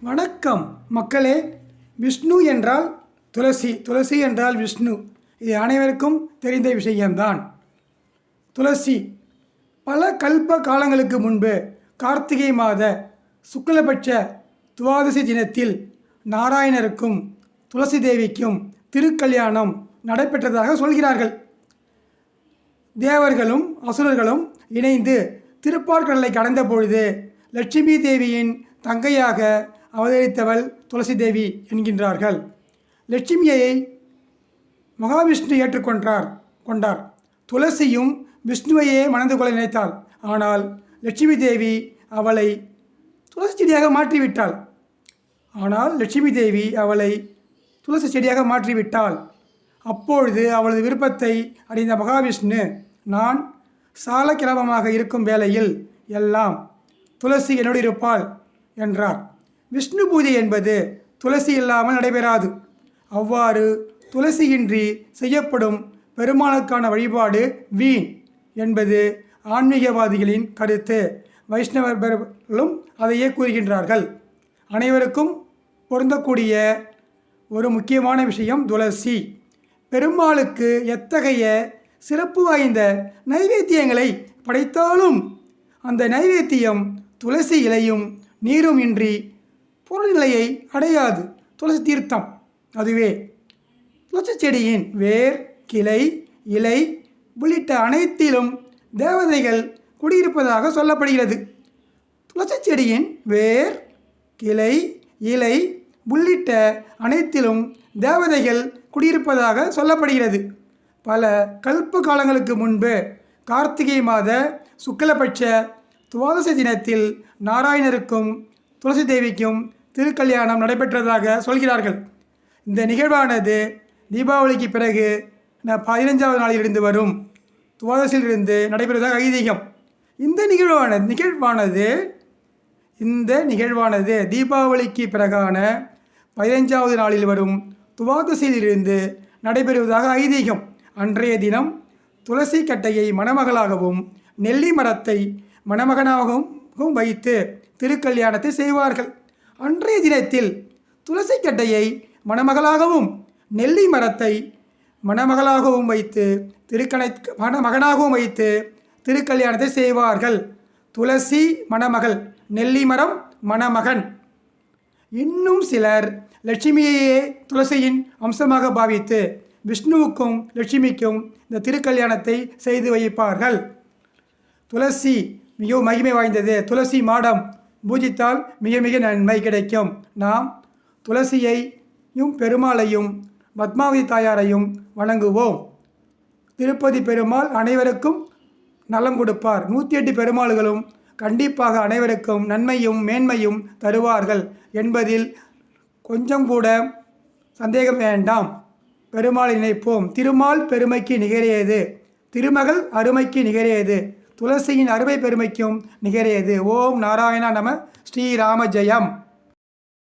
வணக்கம் மக்களே. விஷ்ணு என்றால் துளசி. துளசி என்றால் விஷ்ணு. இது அனைவருக்கும் தெரிந்த விஷயம்தான். துளசி பல கல்ப காலங்களுக்கு முன்பு கார்த்திகை மாத சுக்லபட்ச துவாதசி தினத்தில் நாராயணருக்கும் துளசி தேவிக்கும் திருக்கல்யாணம் நடைபெற்றதாக சொல்கிறார்கள். தேவர்களும் அசுரர்களும் இணைந்து திருப்பார்கடலை கடந்த பொழுது லட்சுமி தேவியின் தங்கையாக அவதரித்தவள் துளசி தேவி என்கின்றார்கள். லட்சுமியை மகாவிஷ்ணு ஏற்றுக்கொண்டார் கொண்டார். துளசியும் விஷ்ணுவையே மணந்து கொள்ள நினைத்தாள். ஆனால் லட்சுமி தேவி அவளை துளசி செடியாக மாற்றிவிட்டாள். ஆனால் லட்சுமி தேவி அவளை துளசி செடியாக மாற்றிவிட்டாள். அப்பொழுது அவளது விருப்பத்தை அடைந்த மகாவிஷ்ணு நான் சாலக்கிரமமாக இருக்கும் வேளையில் எல்லாம் துளசி என்னோடு இருப்பாள் என்றார். விஷ்ணு பூஜை என்பது துளசி இல்லாமல் நடைபெறாது. அவ்வாறு துளசியின்றி செய்யப்படும் பெருமாளுக்கான வழிபாடு வீண் என்பது ஆன்மீகவாதிகளின் கருத்து. வைஷ்ணவர்களும் அதையே கூறுகின்றார்கள். அனைவருக்கும் பொருந்தக்கூடிய ஒரு முக்கியமான விஷயம் துளசி. பெருமாளுக்கு எத்தகைய சிறப்பு வாய்ந்த நைவேத்தியங்களை படைத்தாலும் அந்த நைவேத்தியம் துளசி இலையும் நீரும் இன்றி புறநிலையை அடையாது. துளசி தீர்த்தம். அதுவே. துளசி செடியின் வேர் கிளை இலை உள்ளிட்ட அனைத்திலும் தேவதைகள் குடியிருப்பதாக சொல்லப்படுகிறது. துளசி செடியின் வேர் கிளை இலை உள்ளிட்ட அனைத்திலும் தேவதைகள் குடியிருப்பதாக சொல்லப்படுகிறது. பல கல்ப காலங்களுக்கு முன்பு கார்த்திகை மாத சுக்லபட்ச துவாதசி தினத்தில் நாராயணருக்கும் துளசி தேவிக்கும் திருக்கல்யாணம் நடைபெற்றதாக சொல்கிறார்கள். இந்த நிகழ்வானது தீபாவளிக்கு பிறகு பதினஞ்சாவது பதினைஞ்சாவது நாளிலிருந்து வரும். துவாதசியிலிருந்து நடைபெறுவதாக ஐதீகம். இந்த நிகழ்வானது நிகழ்வானது இந்த நிகழ்வானது தீபாவளிக்கு பிறகான பதினைஞ்சாவது நாளில் வரும். துவாதசியிலிருந்து நடைபெறுவதாக ஐதீகம். அன்றைய தினம் துளசி கட்டையை மணமகளாகவும் நெல்லி மரத்தை மணமகனாகவும் வைத்து திருக்கல்யாணத்தை செய்வார்கள். அன்றைய தினத்தில் துளசி கட்டையை மணமகளாகவும் நெல்லி மரத்தை மணமகளாகவும் வைத்து திருக்கணை மணமகனாகவும் வைத்து திருக்கல்யாணத்தை செய்வார்கள். துளசி மணமகள் நெல்லி மரம் மணமகன். இன்னும் சிலர் லட்சுமியையே துளசியின் அம்சமாக பாவித்து விஷ்ணுவுக்கும் லட்சுமிக்கும் இந்த திருக்கல்யாணத்தை செய்து வைப்பார்கள். துளசி மிகவும் மகிமை வாய்ந்தது. துளசி மாடம் பூஜித்தால் மிக மிக நன்மை கிடைக்கும். நாம் துளசியையும் பெருமாளையும் பத்மாவதி தாயாரையும் வணங்குவோம். திருப்பதி பெருமாள் அனைவருக்கும் நலம் கொடுப்பார். நூற்றி எட்டு பெருமாள்களும் கண்டிப்பாக அனைவருக்கும் நன்மையும் மேன்மையும் தருவார்கள் என்பதில் கொஞ்சம் கூட சந்தேகம் வேண்டாம். பெருமாளை நினைப்போம் திருமால் பெருமைக்கு நிகரியது திருமகள் அருமைக்கு நிகரியது துளசியின் அறுவை பெருமைக்கும் நிகரையது ஓம் நாராயணா நம ஸ்ரீராம ஜெயம்.